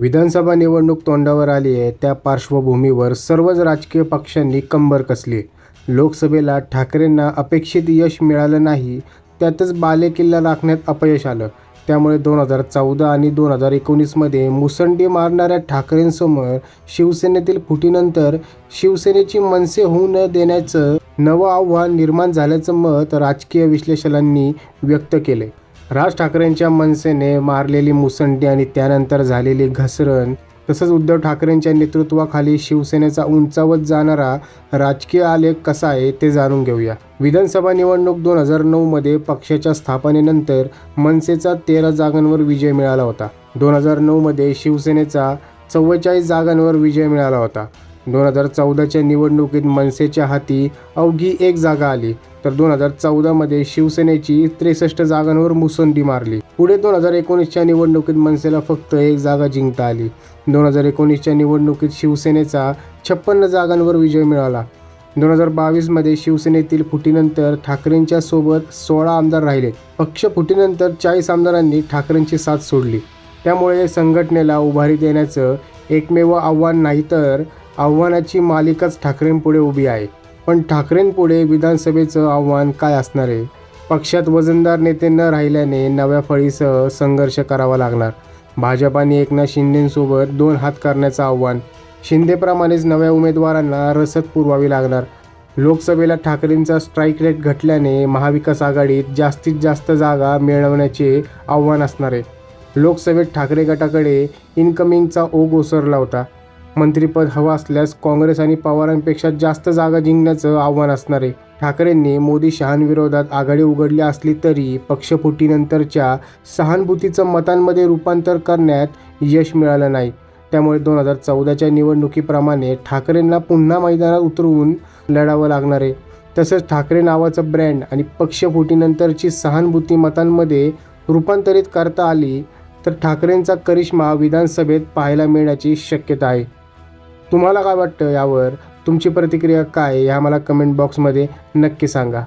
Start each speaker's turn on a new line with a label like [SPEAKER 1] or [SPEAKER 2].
[SPEAKER 1] विधानसभा निवडणूक तोंडावर आली आहे. त्या पार्श्वभूमीवर सर्वच राजकीय पक्षांनी कंबर कसली. लोकसभेला ठाकरेंना अपेक्षित यश मिळालं नाही त्यातच बालेकिल्ला राखण्यात अपयश आलं. त्यामुळे दोन हजार चौदा आणि दोन हजार एकोणीसमध्ये मुसंडी मारणाऱ्या ठाकरेंसमोर शिवसेनेतील फुटीनंतर शिवसेनेची मनसे होऊ न देण्याचं नवं आव्हान निर्माण झाल्याचं मत राजकीय विश्लेषकांनी व्यक्त केले राज ठाकरेंच्या मनसेने मारलेली मुसंडी आणि त्यानंतर झालेली घसरण तसंच उद्धव ठाकरेंच्या नेतृत्वाखाली शिवसेनेचा उंचावत जाणारा राजकीय आलेख कसा आहे ते जाणून घेऊया. विधानसभा निवडणूक दोन हजार नऊमध्ये पक्षाच्या स्थापनेनंतर मनसेचा तेरा जागांवर विजय मिळाला होता. दोन हजार नऊमध्ये शिवसेनेचा चव्वेचाळीस जागांवर विजय मिळाला होता. दोन हजार चौदाच्या निवडणुकीत मनसेच्या हाती अवघी एक जागा आली. तर दोन हजार चौदामध्ये शिवसेनेची त्रेसष्ट जागांवर मुसंडी मारली. पुढे दोन हजार एकोणीसच्या निवडणुकीत मनसेला फक्त एक जागा जिंकता आली. दोन हजार एकोणीसच्या निवडणुकीत शिवसेनेचा छप्पन्न जागांवर विजय मिळाला. दोन हजार बावीसमध्ये शिवसेनेतील फुटीनंतर ठाकरेंच्या सोबत सोळा आमदार राहिले. पक्ष फुटीनंतर चाळीस आमदारांनी ठाकरेंची साथ सोडली. त्यामुळे संघटनेला उभारी देण्याचं एकमेव आव्हान नाही तर आव्हानाची मालिकाच ठाकरेंपुढे उभी आहे. पण ठाकरेंपुढे विधानसभेचं आव्हान काय असणार आहे? पक्षात वजनदार नेते न राहिल्याने नव्या फळीसह संघर्ष करावा लागणार. भाजप आणि एकनाथ शिंदेंसोबत दोन हात करण्याचं आव्हान. शिंदेप्रमाणेच नव्या उमेदवारांना रसद पुरवावी लागणार. लोकसभेला ठाकरेंचा स्ट्राईक रेट घटल्याने महाविकास आघाडीत जास्तीत जास्त जागा मिळवण्याचे आव्हान असणार आहे. लोकसभेत ठाकरे गटाकडे इनकमिंगचा ओघ ओसरला होता. मंत्रिपद हवं असल्यास काँग्रेस आणि पवारांपेक्षा जास्त जागा जिंकण्याचं आव्हान असणार आहे ठाकरेंनी मोदी शहांविरोधात आघाडी उघडली असली तरी पक्षफुटीनंतरच्या सहानुभूतीचं मतांमध्ये रूपांतर करण्यात यश मिळालं नाही. त्यामुळे दोन हजार चौदाच्या निवडणुकीप्रमाणे ठाकरेंना पुन्हा मैदानात उतरवून लढावं लागणार. आहे तसंच ठाकरे नावाचं ब्रँड आणि पक्षफुटीनंतरची सहानुभूती मतांमध्ये रूपांतरित करता आली तर ठाकरेंचा करिश्मा विधानसभेत पाहायला मिळण्याची शक्यता आहे. तुम्हाला काय वाटतं यावर? तुमची प्रतिक्रिया काय ह्या हे आम्हाला कमेंट बॉक्समध्ये नक्की सांगा.